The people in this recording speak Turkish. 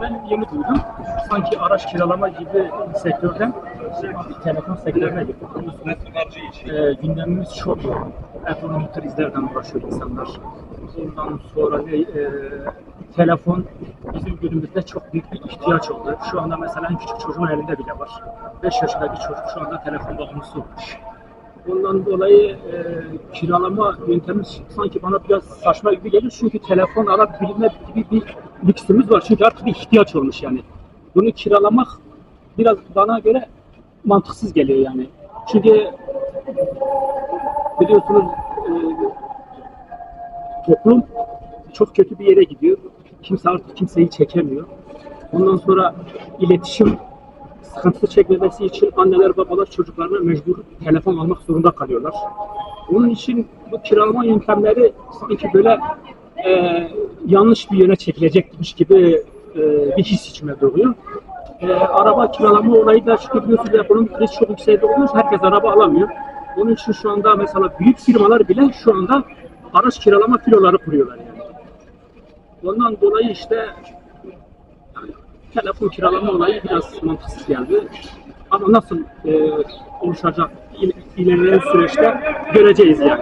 ben yeni duydum. Sanki araç kiralama gibi sektörden telefon sektörüne girdik. Ee, gündemimiz çok yoğun. Ekonomik krizlerden uğraşıyor insanlar. Ondan sonra ne, e, telefon bizim günümüzde çok büyük bir ihtiyaç oldu. Şu anda mesela en küçük çocuğun elinde bile var. 5 yaşındaki çocuk şu anda telefon bağımlısı olmuş. Ondan dolayı e, kiralama yöntemi sanki bana biraz saçma gibi geliyor. Çünkü telefon alabilme gibi bir lüksümüz var. Çünkü artık bir ihtiyaç olmuş yani. Bunu kiralamak biraz bana göre mantıksız geliyor yani. Çünkü biliyorsunuz e, toplum çok kötü bir yere gidiyor. Kimse artık kimseyi çekemiyor. Ondan sonra iletişim sıkıntısı çekmemesi için anneler babalar çocuklarına mecbur telefon almak zorunda kalıyorlar. Onun için bu kiralama yöntemleri sanki böyle e, yanlış bir yöne çekilecekmiş gibi e, bir his içime doğuyor. E, araba kiralama olayı da çünkü biliyorsunuz ekonomik kriz çok yüksekte olmuş. Herkes araba alamıyor. Onun için şu anda mesela büyük firmalar bile şu anda araç kiralama filoları kuruyorlar yani. Ondan dolayı işte yani telefon kiralama olayı biraz mantıksız geldi. Ama nasıl e, oluşacak il- ilerleyen süreçte göreceğiz yani.